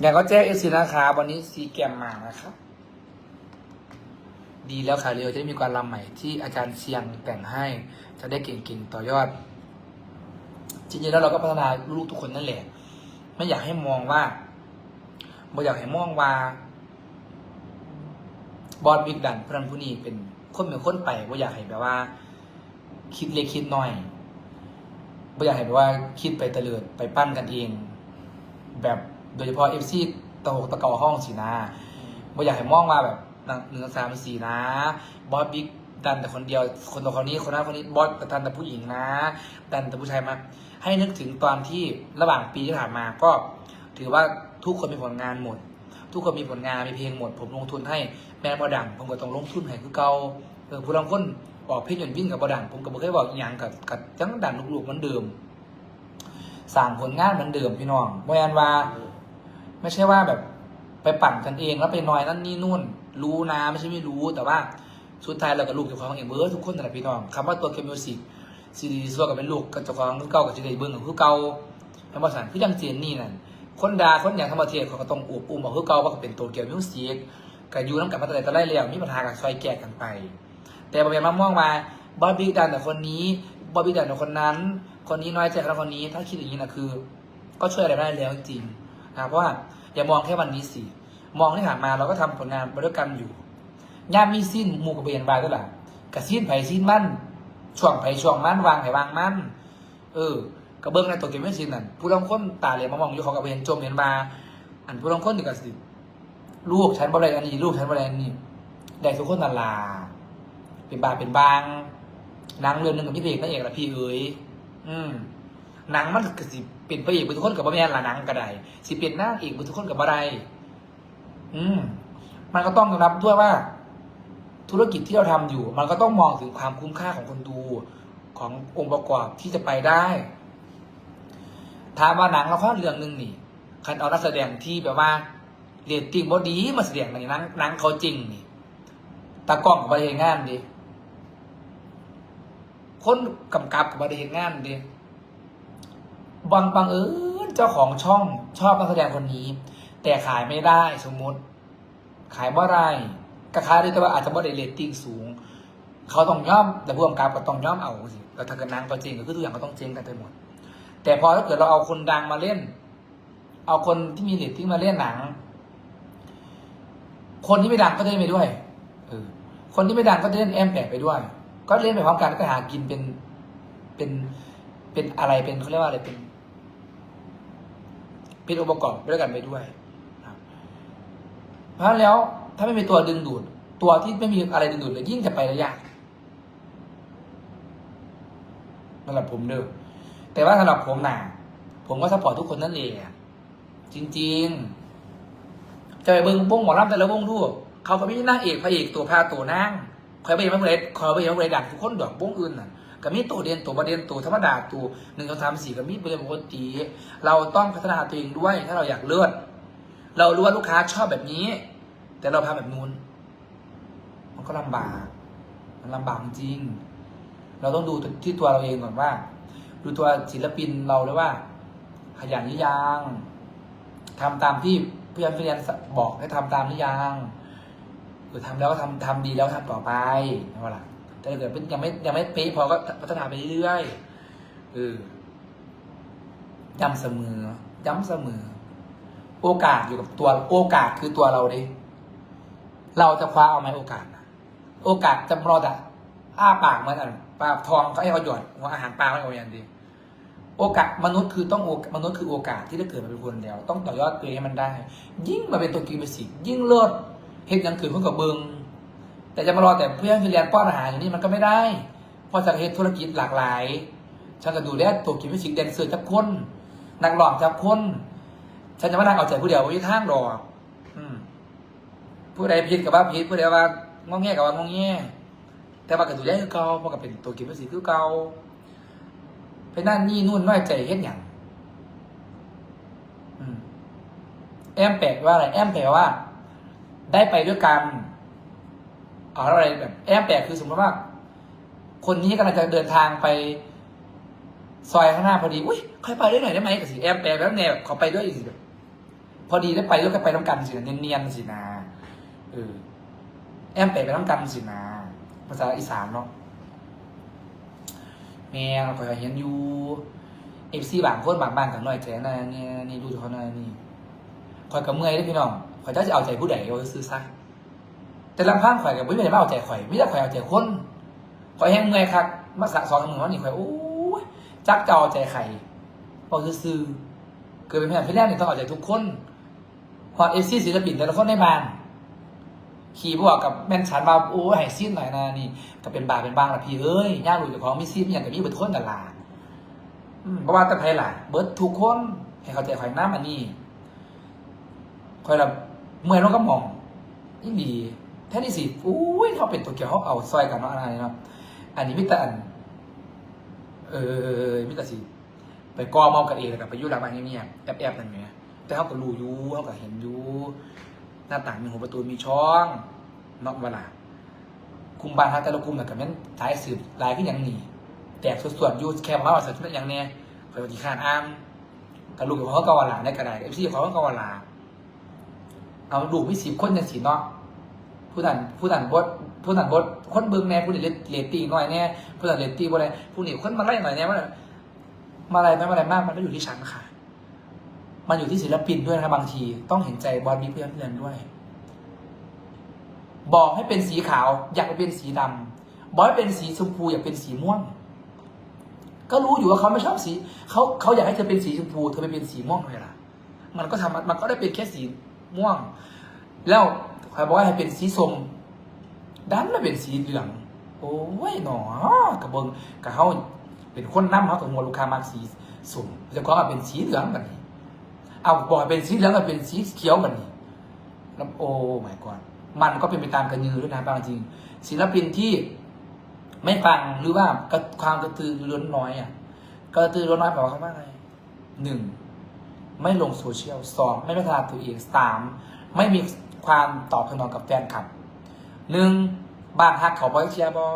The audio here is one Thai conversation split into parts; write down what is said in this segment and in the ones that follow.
อย่างก็แจ้งเอซีนะคะวันนี้ซีแกมมานะครับ ดีแล้วค่ะเรียวจะได้มีการรำใหม่ที่อาจารย์เชียงแต่งให้ จะได้เก่งๆต่อยอด จริงๆแล้วเราก็พัฒนาลูกทุกคนนั่นแหละ ไม่อยากให้มองว่าไม่อยากให้มองว่า บอสบิ๊กดันพนันผู้นี้เป็นคนเป็นคนไปว่าอยากให้แบบว่า คิดเล็กคิดน้อยไม่อยากให้แบบว่าคิดไปเลิดไปปั้นกันเอง แบบ โดยเฉพาะเอฟซีตะหกตะเกาห้องสีนาไม่อยากให้มองว่าแบบหนึ่งสามสี่นะ บอสบิ๊กดันแต่คนเดียว คนต่อคนนี้คนนั้นคนนี้บอสดันแต่ผู้หญิงนะ ดันแต่ผู้ชายมา ให้นึกถึงตอนที่ระหว่างปีที่ผ่านมาก็ถือว่าทุกคนมีผลงานหมด ทุกคนมีผลงานมีเพลงหมด ผมลงทุนให้แมนบอดังผมก็ต้องลงทุนให้คือเก่าเออผู้ลางคนออกเพลงหยนวิ่งกับบอดังผมก็บ่เคยบอกอหย่างกับกับจังดันลูกๆเหมันเดิมสร้างผลงานเหมือนเดิมพี่น้องบ่แม่นว่า ไม่ใช่ว่าแบบไปปั่นกันเองแล้วไปนอยนั่นนี่นู่น รู้นะไม่ใช่ไม่รู้แต่ว่าสุดท้ายเรากับลูกเจ้าของเองเบอร์ทุกคนนั่ละพี่น้องคำว่าตัวเคมิวสิกซีดีซัวกับเป็นลูกกับเจ้าของเก่ากับจีดีเบิ้งกับคือเก่าธรรมศาสตร์คือยังเจนนี่นั่นคนดาคนอย่างธรรมเทศเขาก็ต้องอุบอุ้มบอกคือเก่าว่าเป็นตัวเกี่ยวมิวสิกกับยูน้ำกับมาแต่ตะไลแล้วมีปัญหากับซอยแก่กันไป แต่บางอย่างมามองมาบอบบี้ดันแต่คนนี้บอบบี้ดันแต่คนนั้น คนนี้น้อยใจกับคนนี้ถ้าคิดอย่างนี้นะคือ ก็ช่วยอะไรไม่ได้แล้วจริง นะเพราะว่าอย่ามองแค่วันนี้สิมองที่ผ่านมาเราก็ทำผลงานไปด้วยกันอยู่ย่ามมีสิ้นหมูกับเบียนบายด้วยล่ะกับสิ้นไผ่สิ้นมั่นช่วงไผ่ช่วงมั่นวางไผ่วางมั่นเออกระเบื้องในตัวเกมไม่สิ้นนั่นผู้ลงคนตาเหลี่ยมมามองอยู่ของกับเบียนจมเห็นมาอันผู้ลงคนนี่ก็สิลูกฉันบ่ได้อันนี้ลูกฉันบ่ได้อันนี้ได้ทุกคนนั่นล่ะเป็นบาเป็นบางนังเรื่องหนึ่งกับพี่เพกนั่นเองละพี่เอ๋ยอืมนังมันก็สิ เป็นพระเอกเป็นทุกคนกับบ่แม่นละหนังก็ได้สิเป็นนางเอกเป็นทุกคนกับบ่ได้อืมมันก็ต้องยอมรับด้วยว่า ธุรกิจที่เราทำอยู่ มันก็ต้องมองถึงความคุ้มค่าของคนดูขององค์ประกอบที่จะไปได้ถามว่าหนังละครเรื่องหนึ่งนี่คันเอานักแสดงที่แบบว่าเรียนติ้งบอดีมาแสดงในหนังหนังเขาจริงนี่ตากล้องกับบริเวณงานดิคนกำกับกับบริเวณงานดิ บางบางเอิญเจ้าของช่องชอบนักแสดงคนนี้ แต่ขายไม่ได้สมมติ ขายบ่ได้ก็ขายได้แต่ว่าอาจจะบ่ได้เรตติ้งสูง เขาต้องย่อมแต่ผู้กำกับก็ต้องย่อมเอาสิแล้วถ้าเกิดนางก็จริงก็คือทุกอย่างก็ต้องเจงกันไปหมด แต่พอถ้าเกิดเราเอาคนดังมาเล่น เอาคนที่มีเรตติ้งมาเล่นหนัง คนที่ไม่ดังก็จะเล่นไปด้วยเออคนที่ไม่ดังก็จะเล่นแอมแปะไปด้วย ก็เล่นไปพร้อมกันก็หากินเป็นเป็นเป็นอะไรเป็นเขาเรียกว่าอะไรเป็น เป็นองค์ประกอบไปด้วยกันไปด้วยครับเพราะฉะนั้นแล้วถ้าไม่มีตัวดึงดูด ตัวที่ไม่มีอะไรดึงดูดเลยยิ่งจะไปได้ยากสำหรับผมเด้อแต่ว่าสำหรับผมน่ะผมก็สปอร์ตทุกคนนั่นเองอะจริง ๆ จะไปเบิ้งวงหมอลำแต่ละวงดูเขาก็มีนางเอกพระเอกตัวพาตัวนั่งคอยไปเห็นว่เมื่อไรคอยไปเห็นว่เมื่อไรดังทุกคนดอกวงอื่นน่ะ ก็มีตัวเด่นตัวประเด็นตัวธรรมดาตัวหนึ่งสองสามสี่ก็มีประเด็นปกติเราต้องพัฒนาตัวเองด้วย ถ้าเราอยากเลือดเรารู้ว่าลูกค้าชอบแบบนี้ แต่เราทำแบบนู้นมันก็ลำบาก มันลำบากจริง เราต้องดูที่ตัวเราเองก่อนว่า ดูตัวศิลปินเราเลยว่า ขยันหรือยังทำตามที่เพื่อนเพื่อนบอกให้ทำตามหรือยังหรือทำแล้วก็ทำทำดีแล้วทำต่อไปนะว่าล่ะ แต่ถ้าเกิดเป็นยังไม่ยังไม่เป๊ะพอก็พัฒนาไปเรื่อยๆเออย้ำเสมอ ย้ำเสมอ โอกาสอยู่กับตัวโอกาสคือตัวเราดิเราจะคว้าเอาไหมโอกาสนะโอกาสจะรอแต่อ้าปากมือนกันปลาทองเขาให้เขาหยอดหัวอาหารปลาให้เอาอย่างดีโอกาสมนุษย์คือต้องโอกมนุษย์คือโอกาสที่จะเกิดมาเป็นคนแล้ว ต้องต่อยอดตัวเองให้มันได้ ยิ่งมาเป็นตัวกีเป็นสิยิ่งเลิศเห็นย่างขืนเพื่อกับเบิง แต่จะมารอแต่เพื่อนคือเรียนป้อนอาหารอย่างนี้มันก็ไม่ได้ เพราะจะเฮ็ดธุรกิจหลากหลายฉันก็ดูแลตัวกินวิสิกแดนเซอร์จับคนนักร้องจับคนฉันจะมานั่งเอาใจผู้เดียวไม่มีทางดอกผู้ใดผิดกับว่าผิดผู้ใดว่างอแงกับว่างอแงแต่ว่าก็ดูแลคือเก่าเพราะก็เป็นตัวกินวิสิกคือเก่าไปนั่นนี่นู่นน้อยใจเฮ็ดอย่างแอมแปลว่าอะไรแอมแปลว่า ได้ไปด้วยกัน อาอะไรแบบแอมแปลกคือสมมติว่า คนนี้กำลังจะเดินทางไป ซอยข้างหน้าพอดีอุ้ยใค่อยไปได้หน่อยได้ไหมกับสิแอมแปลแบบแนวเขาไปด้วยอีกสิแบบพอดีได้ไปแล้วก็ไปน้ำกันสินะเนียนๆสินะเออแอมไปไปน้ำกันสินะภาษาอีสานเนาะแม่เราก็เห็นอยู่เอฟซีบางคนบางบ้านกันหน่อยใจนะเนี่ยนี่ดูเขาหน่อยนี่คอยกับเมื่อยได้พี่น้องคอยจะเอาใจผู้ใดเอาซื้อซะ แต่ลำพังข่อยกับไม่ได้มาเอาใจข่อยไม่ได้ข่อยเอาใจคนข่อยแห้งเมื่อยคักมาสะสองมือวันนี้ข่อยโอ้ยจักจะเอาใจใครเอาซื้อเกิดเป็นแผ่นพี่แรกนี่ต้องเอาใจทุกคนพอเอซีศิลปินแต่ละคนในบ้าน ขี่บวกกับแม่นฉันมาโอ้ยให้ซีดหน่อยนะนี่ก็เป็นบาเป็นบางละพี่เอ้ยย่างหลุยจากของมีซีดมีอย่างกับมีเบิดทนแต่ลาเพราะว่าแต่ไพล่ะเบิร์ดทุกคนให้เข้าใจข่อยน้ำอันนี้ข่อยละเมื่อยน้องก็มองนี่ดี แท้ที่สิอุ้ยเขาเป็นตัวเกี่ยวเขาเอาซอยกันเนาะอะไรเนาะอันนี้มิตรอัน เออมิตรสิ ไปกอมองกันเองแล้วกับไปยุ่หลังบ้านเงียบๆแอบๆนั่นไงแต่เขาก็รู้อยู่เขาก็เห็นอยู่หน้าต่างมีหัวประตูมีช่องนาะเวลาคุมบานฮะแต่ละคุมแต่กับแม่นท้ายสืบลายขึ้นยังหนีแตกส่วนๆอยู่แค่มาว่าสัตว์เป็นอย่างเนี้ยคอยปฏิคานอ้ามกับลูกของเขากาวาลาในกระดาษเอฟซีเขาก็กาวาลาเอาดูวิสิบคนยังสีเนาะ ผู้นั้นผู้นั้นบดผู้นั้นบดคนเบิ้งแน่ผู้นี้เลตตี้หน่อยแน่ผู้นั้นเลตตีบ่ได้ผู้นี้คนมาไล่หน่อยแน่ว่ามาอะไรไม่มาอะไรมากมันไม่อยู่ที่ฉันค่ะ มันอยู่ที่ศิลปินด้วยนะครับบางที ต้องเห็นใจบอลมีเพื่อนเพื่อนด้วย บอกให้เป็นสีขาว อยากเป็นสีดำบอกให้เป็นสีชมพูอยากเป็นสีม่วง ก็รู้อยู่ว่าเขาไม่ชอบสีเขาเขาอยากให้เธอเป็นสีชมพูเธอไปเป็นสีม่วงทำไมล่ะมันก็ทำมันก็ได้เป็นแค่สีม่วง แล้วใครบอกว่าให้เป็นสีส้มดันมาเป็นสีเหลืองโอ้ยหนอกระเบิงกระเขาเป็นคนน้ำเขากับหัวลูกค้ามากสีส้มแล้วก็เป็นสีเหลืองแบบนี้เอาบอกเป็นสีเหลืองกับเป็นสีเขียวแบบนี้แล้วโอ้ไม่ก่อนมันก็เป็นไปตามกันยืนด้วยนะบางจริง ศิลปินที่ไม่ฟังหรือว่าความกระตือรือร้นน้อยอะกระตือรือร้นน้อยแปลว่าเขาว่าไงหนึ่งไม่ลงโซเชียลสองไม่พัฒนาตัวเองสามไม่มี ความตอบสนองกับแฟนคลับหนึ่งบ้านฮักเขาบอยเชียบอ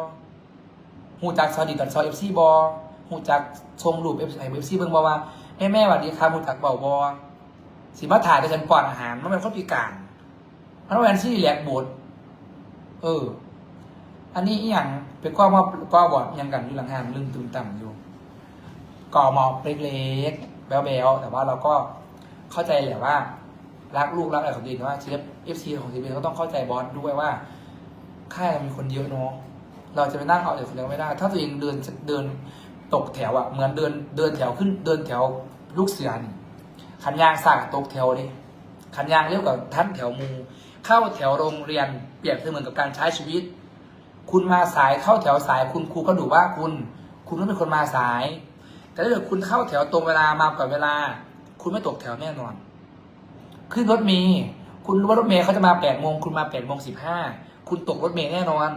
หูจากซอดีกับซอเอฟซีบอหูจากชงรูปเอฟไอเอฟซีเบิ่งบอว่าแม่แม่วัสดีครับหูจากเบาบอสิมาถ่ายแต่ฉันป้อนอาหารมันเป็นคนพิการมันเป็นที่แหลกบดเออ อันนี้อหย่างเป็นก้อมาก้อบอดยังกันอยู่หลังหางลึงตึมต่ำอยู่ก่อหมอบเล็กๆแบ๊วๆแต่ว่าเราก็เข้าใจแหละว่า รักลูกรักอะไรของตัวเองแต่ว่าชีวิตเอฟซีของทีมก็ต้องเข้าใจบอสด้วยว่าค่ายมีคนเยอะเนาะเราจะไปนั่งเอาแต่คนเดียวไม่ได้ ถ้าตัวเองเดินเดินตกแถวอะเหมือนเดินเดินแถวขึ้นเดินแถวลูกเสือนขันยางสากตกแถวดิขันยางเรียกกับท่านแถวมู เข้าแถวโรงเรียนเปรียบเสมือนกับการใช้ชีวิต คุณมาสายเข้าแถวสายคุณครูก็ดูว่าคุณ คุณต้องเป็นคนมาสาย แต่ถ้าเกิดคุณเข้าแถวตรงเวลามาก่อนเวลา คุณไม่ตกแถวแน่นอน ขึ้นรถเมย์คุณรู้ว่ารถเมย์เขาจะมาแปดโมงคุณมาแปดโมงสิบห้าคุณตกรถเมย์แน่นอน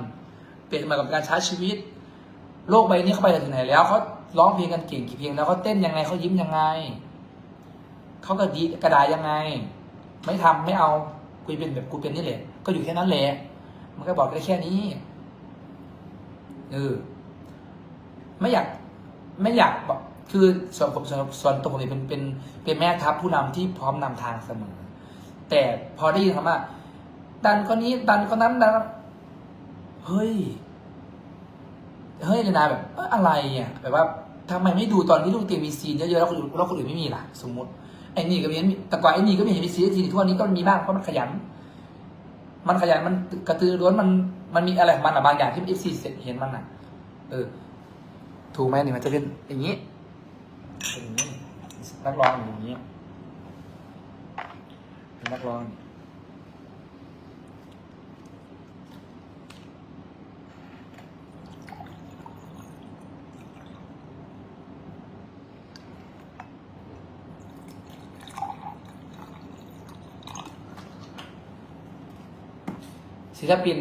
เปลี่ยนมากับการใช้ชีวิต โลกใบนี้เขาไปถึงไหนแล้วเขาร้องเพลงกันเก่งกี่เพลงแล้วเขาเต้นยังไงเขายิ้มยังไงเขากระดีกระดายยังไง ไม่ทำไม่เอากูเป็นแบบกูเป็นนี่แหละก็อยู่แค่นั้นแหละมันก็บอกได้แค่นี้เออไม่อยากไม่อยากบอกคือส่วนผมส่วนตัวผมเป็นเป็นเป็นแม่ทัพผู้นำที่พร้อมนำทางเสมอ แต่พอได้ยินคำว่า ดันคนนี้ ดันคนนั้นดันเฮ้ย เฮ้ยเลยนะแบบอะไรอะแบบว่าทำไมไม่ดูตอนที่ลูกเตรียมมีซีนเยอะๆแล้วคนอื่นแล้วคนอื่นไม่มีล่ะ สมมติไอ้นี่ก็มีแต่ก่อนไอ้นี่ก็ไม่เห็นมีซีนทีทุกวันนี้ก็มีบ้างเพราะมันขยัน มันขยันมันกระตือรือร้นมันมันมีอะไรของมันอะบางอย่างที่เอฟซีเห็นมันอะเออ ถูกไหมนี่มันจะเป็นอย่างนี้อย่างนี้นักร้องอย่างนี้ เป็นนักร้องศิลปิน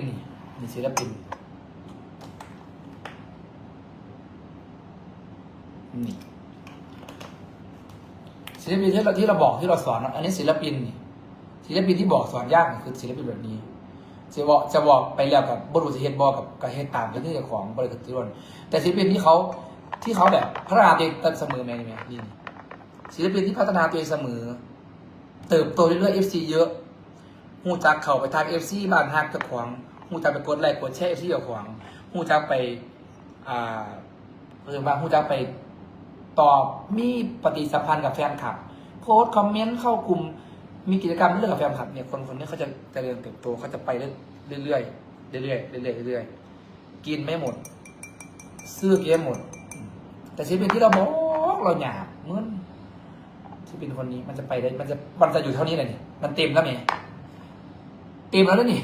นี่ศิลปินนี่ศิลปินที่เราที่เราบอกที่เราสอนอันนี้ศิลปินนี่ ศิลปินที่บอกสอนยากนี่คือศิลปินแบบนี้จะบอกจะบอกไปแล้วกับบรุษเฮดบอกกับกับเฮดตามกันที่เจ้าของบริษัทที่รนแต่ศิลปินที่เขาที่เขาแบบพัฒนาตัวเองเสมอแม่นี่แม่นี่ศิลปินที่พัฒนาตัวเองเสมอ เติบโตเรื่อยๆ FC เยอะหูจักเข้าไปทาง FC บ้านฮักเจ้าของหูจักไปกดไลค์กดแชร์ FC เจ้าของหูจักไปอ่าเรียกว่าหูจักไปตอบมีปฏิสัมพันธ์กับแฟนคลับ โพสต์คอมเมนต์เข้ากลุ่ม มีกิจกรรมเรื่องกับแฟนคลับเนี่ยคนคนนี้เขาจะเจริญเติบโตเขาจะไปเรื่อยเรื่อยเรื่อยเรื่อยเรื่อยกินไม่หมด ซื้อเกมหมด แต่ชีวิตที่เราบอกเราหยาบเหมือนที่เป็นคนนี้มันจะไปได้มันจะมันจะอยู่เท่านี้เลยนี่มันเต็มแล้วนี่เต็มแล้วนะนี่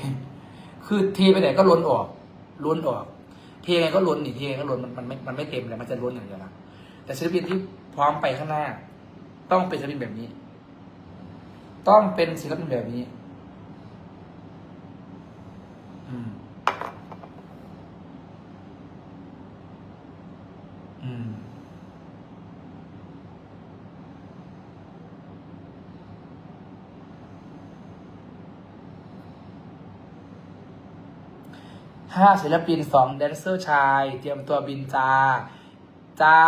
คือเทไปไหนก็ล้นออกล้นออกเทไงก็ล้นนี่เทไงก็ล้นมันมันไม่มันไม่เต็มเลยมันจะล้นอย่างเดียวละแต่ศิลปินที่พร้อมไปข้างหน้า ต้องเป็นศิลปินแบบนี้ ต้องเป็นศิลปินแบบนี้ห้าศิลปินสองแดนเซอร์ชาย เตรียมตัวบินจ้าจ้า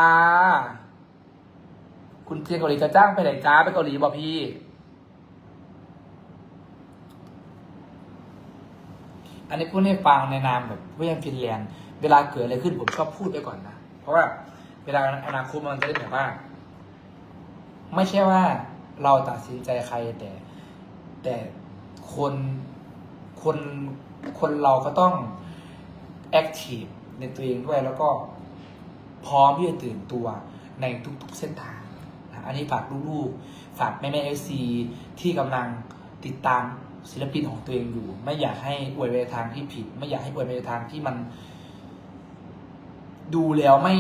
คุณเทียนเกาหลีจะจ้างไปไหนจ้าไปเกาหลีบอกพี่ อันนี้พูดให้ฟังในนามแบบว่ายังฟินแลนด์เวลาเกิดอะไรขึ้นผมชอบพูดไปก่อนนะ เพราะว่าเวลาอนาคตมันจะได้แบบว่า ไม่ใช่ว่าเราตัดสินใจใครแต่ แต่คนคนคนเราก็ต้องแอคทีฟในตัวเองด้วยแล้วก็พร้อมที่จะตื่นตัวในทุกๆเส้นทางนะอันนี้ฝากลูกๆ ฝากแม่แม่เอฟซีที่กำลังติดตาม ศิลปินของตัวเองอยู่ ไม่อยากให้อวยไปในทางที่ผิด ไม่อยากให้อวยไปในทางที่มัน ดูแล้วไม่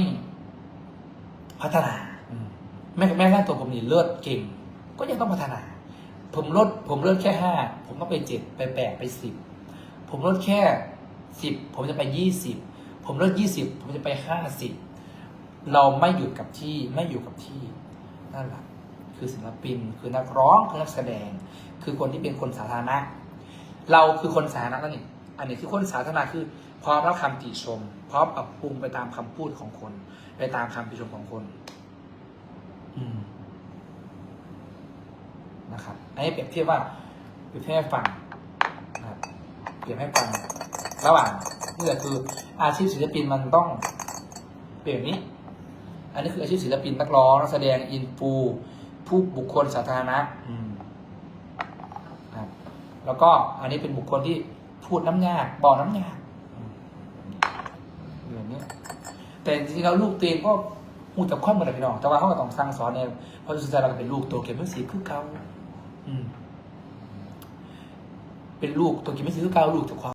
พัฒนาแม้แม้กระทั่งตัวผมนี่เลิศเก่ง ก็ยังต้องพัฒนา ผมลดผมเลิศแค่ห้าผมต้องไปเจ็ดไปแปดไปสิบผมลดแค่สิบผมจะไปยี่สิบผมลดยี่สิบผมจะไปห้าสิบเราไม่หยุดกับที่ไม่อยู่กับที่นั่นแหละคือศิลปินคือนักร้องคือนักแสดง คือคนที่เป็นคนสาธารณะ เราคือคนสาธารณะนั่นเองอันนี้คือคนสาธารณะคือ พร้อมรับคำติชม พร้อมปรับปรุงไปตามคำพูดของคน ไปตามคำติชมของคน อืมนะครับอันนี้เปรียบเทียบว่าเปรียบเทียบให้ฟังนะครับเปรียบให้ฟังระหว่างนี่แหละคืออาชีพศิลปินมันต้องเปลี่ยนแบบนี้ อันนี้คืออาชีพศิลปินนักร้องนักแสดงอินฟูผู้บุคคลสาธารณะอืม แล้วก็อันนี้เป็นบุคคลที่พูดน้ำยากบอกน้ำยากอืมแบบนี้แต่จริงๆแล้วลูกเตียงก็หูจับข้อมือเลยพี่น้อง แต่ว่าเขาก็ต้องสั่งสอนเนี่ยเพราะสุดท้ายเราก็เป็นลูกตัวเก็บเม่สีคือเขาเป็นลูกตัวเก็บเม่สีคือเก่าลูกจากความ